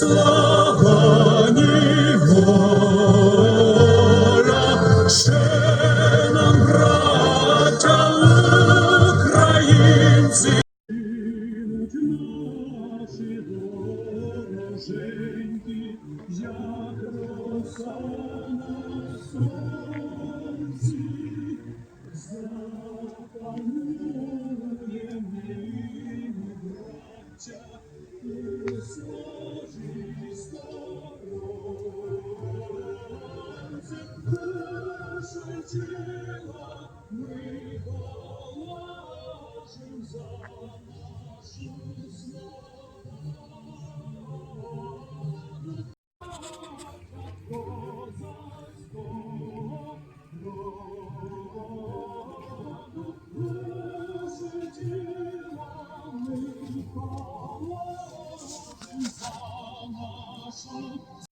Слава, ні. Ще нам, браття українці, наші дороженькі, як. 心。